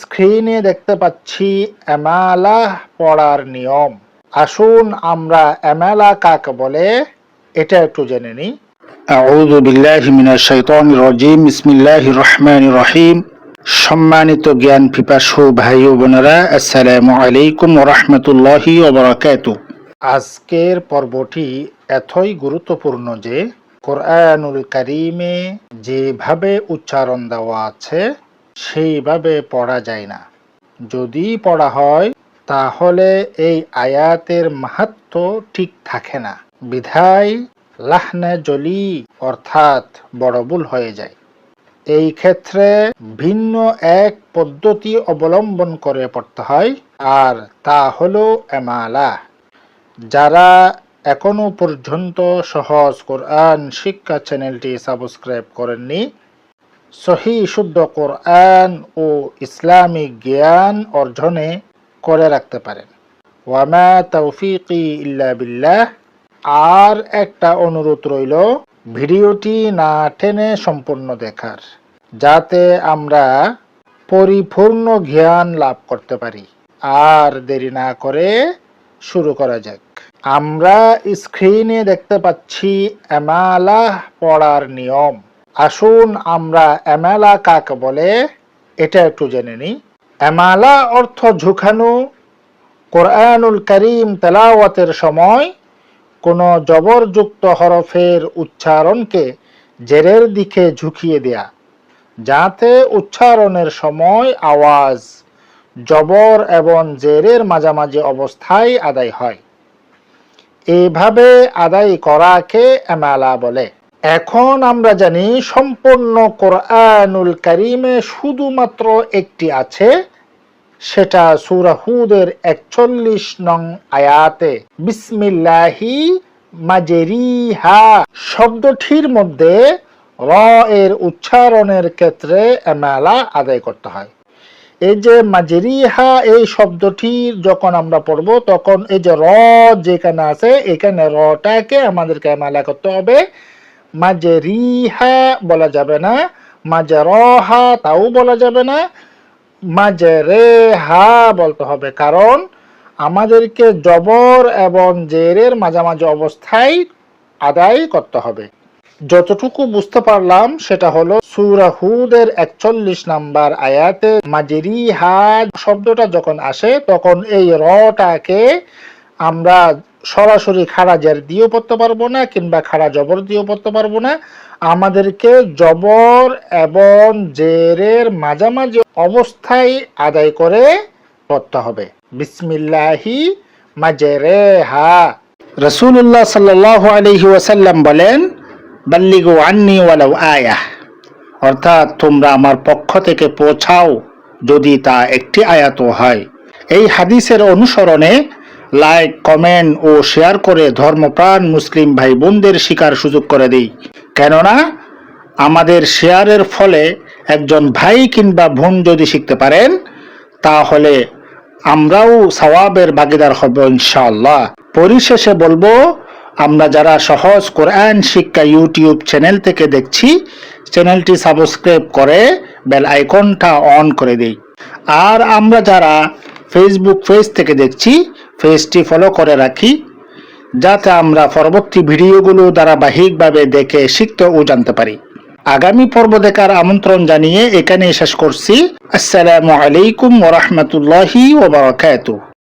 স্ক্রিনে দেখতে পাচ্ছি এমালা পড়ার নিয়ম। আসুন আমরা এমালা কাকে বলে এটা একটু জেনে নিই। আউযু বিল্লাহি মিনাশ শাইতানির রাজিম বিসমিল্লাহির রহমানির রহিম। সম্মানিত জ্ঞান পিপাসু ভাই ও বোনেরা আসসালামু আলাইকুম ওয়া রাহমাতুল্লাহি ওয়া বারাকাতুহু। আজকের পর্বটি এতই গুরুত্বপূর্ণ যে কোরআনুল কারিমে যেভাবে উচ্চারণ দেওয়া আছে, সেইভাবে পড়া যায় না। যদি পড়া হয়, তাহলে এই আয়াতের মাহাত্ম ঠিক থাকে না। বিধায় লাহনে জলি, অর্থাৎ বড় ভুল হয়ে যায়। এই ক্ষেত্রে ভিন্ন এক পদ্ধতি অবলম্বন করে পড়তে হয়, আর তা হলো এমালা যারা এখনও পর্যন্ত সহজ কোরআন শিক্ষা চ্যানেলটি সাবস্ক্রাইব করেননি। সহি, শুদ্ধ কোরআন ও ইসলামিক জ্ঞান অর্জনে করে রাখতে পারেন। ওয়ামা তৌফিকি ইল্লা বিল্লাহ। আর একটা অনুরোধ রইল, ভিডিওটি না টেনে সম্পূর্ণ দেখার, যাতে আমরা পরিপূর্ণ জ্ঞান লাভ করতে পারি। আর দেরি না করে শুরু করা যাক। আমরা স্ক্রিনে দেখতে পাচ্ছি এমালা পড়ার নিয়ম। আসুন আমরা এমালা কাকে বলে, এটা একটু জেনে নিই। এমালা অর্থ ঝুঁকানো। কোরআনুল করিম তেলাওয়াতের সময় কোনো জবরযুক্ত হরফের উচ্চারণকে জেরের দিকে ঝুঁকিয়ে দেয়া, যাতে উচ্চারণের সময় আওয়াজ, জবর এবং জেরের মাঝামাঝি অবস্থায় আদায় হয়। এইভাবে আদায় করাকে এমালা বলে। এখন আমরা জানি সম্পূর্ণ কোরআনুল কারিমে শুধুমাত্র একটি আছে, সেটা সুরাহুদের একচল্লিশ নং আয়াতে, বিসমিল্লাহি মাজেরিহা শব্দটির মধ্যে র এর উচ্চারণের ক্ষেত্রে এমালা আদায় করতে হয়। এই যে মাজেরিহা, এই শব্দটি যখন আমরা পড়ব, তখন এই যে র যেখানে আছে, এখানে রটাকে আমাদেরকে এমালা করতে হবে। মাজেরিহা বলা যাবে না, মাজেরহা তাও বলা যাবে না মাজেরে হা বলতে হবে। কারণ আমাদেরকে জবর এবং জেরের মাঝামাঝি অবস্থায় আদায় করতে হবে। যতটুকু বুঝতে পারলাম, সেটা হলো সুরাহুদের একচল্লিশ নাম্বার আয়াতে মাজেরি হা শব্দটা যখন আসে, তখন এই রটাকে আমরা সরাসরি খাড়া জের দিয়েও পড়তে পারব না, কিংবা খাড়া জবর দিয়েও পড়তে পারব না। আমাদেরকে জবর এবং জেরের মাঝামাঝি অবস্থায় আদায় করে পড়তে হবে। বিসমিল্লাহি মাজেরে হা রসুল্লাহ সাল্লাহ আলহি ওয়াসাল্লাম বলেন বাল্লিগু আন্নি ওয়ালাউ আয়াহ অর্থাৎ তোমরা আমার পক্ষ থেকে পৌঁছাও যদি তা একটি আয়াত হয়। এই হাদিসের অনুসরণে লাইক, কমেন্ট ও শেয়ার করে ধর্মপ্রাণ মুসলিম ভাই বোনদের শিকার সুযোগ করে দিই। কেননা আমাদের শেয়ারের ফলে একজন ভাই কিংবা বোন যদি শিখতে পারেন, তাহলে আমরাও সওয়াবের ভাগিদার হব ইনশাআল্লাহ। পরিশেষে বলব আমরা যারা সহজ কোরআন শিক্ষা ইউটিউব চ্যানেল থেকে দেখছি, চ্যানেলটি সাবস্ক্রাইব করে বেল আইকনটা অন করে দিই। আর আমরা যারা ফেসবুক পেজ থেকে দেখছি পেজটি ফলো করে রাখি, যাতে আমরা পরবর্তী ভিডিওগুলো ধারাবাহিকভাবে দেখে শিখতে ও জানতে পারি। আগামী পর্ব দেখার আমন্ত্রণ জানিয়ে এখানে শেষ করছি। আসসালামু আলাইকুম ওরহমতুল্লাহি ওবরাকাতুহ